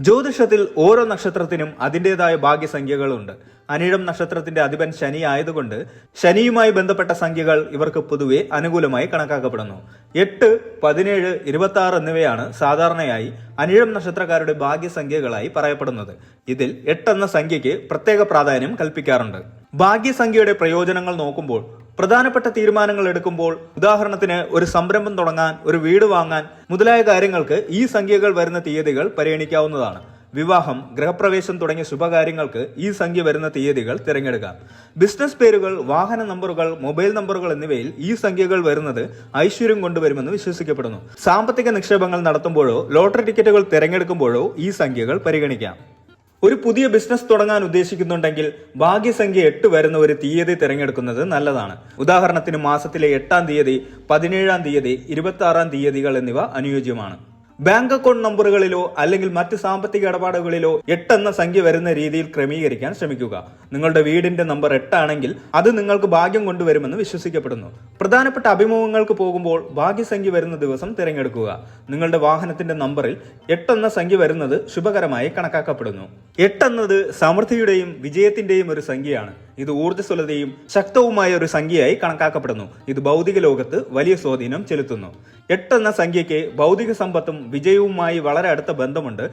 ജ്യോതിഷത്തിൽ ഓരോ നക്ഷത്രത്തിനും അതിന്റെതായ ഭാഗ്യസംഖ്യകളുണ്ട്. അനിഴം നക്ഷത്രത്തിന്റെ അധിപൻ ശനി ആയതുകൊണ്ട് ശനിയുമായി ബന്ധപ്പെട്ട സംഖ്യകൾ ഇവർക്ക് പൊതുവെ അനുകൂലമായി കണക്കാക്കപ്പെടുന്നു. എട്ട് പതിനേഴ് ഇരുപത്തി ആറ് എന്നിവയാണ് സാധാരണയായി അനിഴം നക്ഷത്രക്കാരുടെ ഭാഗ്യസംഖ്യകളായി പറയപ്പെടുന്നത്. ഇതിൽ എട്ട് എന്ന സംഖ്യയ്ക്ക് പ്രത്യേക പ്രാധാന്യം കൽപ്പിക്കാറുണ്ട്. ഭാഗ്യസംഖ്യയുടെ പ്രയോജനങ്ങൾ നോക്കുമ്പോൾ പ്രധാനപ്പെട്ട തീരുമാനങ്ങൾ എടുക്കുമ്പോൾ ഉദാഹരണത്തിന് ഒരു സംരംഭം തുടങ്ങാൻ ഒരു വീട് വാങ്ങാൻ മുതലായ കാര്യങ്ങൾക്ക് ഈ സംഖ്യകൾ വരുന്ന തീയതികൾ പരിഗണിക്കാവുന്നതാണ്. വിവാഹം ഗൃഹപ്രവേശം തുടങ്ങിയ ശുഭകാര്യങ്ങൾക്ക് ഈ സംഖ്യ വരുന്ന തീയതികൾ തിരഞ്ഞെടുക്കാം ബിസിനസ് പേരുകൾ വാഹന നമ്പറുകൾ മൊബൈൽ നമ്പറുകൾ എന്നിവയിൽ ഈ സംഖ്യകൾ വരുന്നത് ഐശ്വര്യം കൊണ്ടുവരുമെന്ന് വിശ്വസിക്കപ്പെടുന്നു. സാമ്പത്തിക നിക്ഷേപങ്ങൾ നടത്തുമ്പോഴോ ലോട്ടറി ടിക്കറ്റുകൾ തിരഞ്ഞെടുക്കുമ്പോഴോ ഈ സംഖ്യകൾ പരിഗണിക്കാം. ഒരു പുതിയ ബിസിനസ് തുടങ്ങാൻ ഉദ്ദേശിക്കുന്നുണ്ടെങ്കിൽ ഭാഗ്യസംഖ്യ എട്ട് വരുന്ന ഒരു തീയതി തിരഞ്ഞെടുക്കുന്നത് നല്ലതാണ്. ഉദാഹരണത്തിന് മാസത്തിലെ എട്ടാം തീയതി പതിനേഴാം തീയതി ഇരുപത്തി ആറാം തീയതികൾ എന്നിവ അനുയോജ്യമാണ്. ബാങ്ക് അക്കൗണ്ട് നമ്പറുകളിലോ അല്ലെങ്കിൽ മറ്റ് സാമ്പത്തിക ഇടപാടുകളിലോ എട്ടെന്ന സംഖ്യ വരുന്ന രീതിയിൽ ക്രമീകരിക്കാൻ ശ്രമിക്കുക. നിങ്ങളുടെ വീടിന്റെ നമ്പർ എട്ടാണെങ്കിൽ അത് നിങ്ങൾക്ക് ഭാഗ്യം കൊണ്ടുവരുമെന്ന് വിശ്വസിക്കപ്പെടുന്നു. പ്രധാനപ്പെട്ട അഭിമുഖങ്ങൾക്ക് പോകുമ്പോൾ ഭാഗ്യസംഖ്യ വരുന്ന ദിവസം തിരഞ്ഞെടുക്കുക. നിങ്ങളുടെ വാഹനത്തിന്റെ നമ്പറിൽ എട്ടെന്ന സംഖ്യ വരുന്നത് ശുഭകരമായി കണക്കാക്കപ്പെടുന്നു. എട്ടെന്നത് സമൃദ്ധിയുടെയും വിജയത്തിന്റെയും ഒരു സംഖ്യയാണ്. ഇത് ഊർജസ്വലതയും ശക്തവുമായ ഒരു സംഖ്യയായി കണക്കാക്കപ്പെടുന്നു. ഇത് ഭൗതിക ലോകത്ത് വലിയ സ്വാധീനം ചെലുത്തുന്നു. എട്ടെന്ന സംഖ്യയ്ക്ക് ഭൗതിക സമ്പത്തും വിജയവുമായി വളരെ അടുത്ത ബന്ധമുണ്ട്.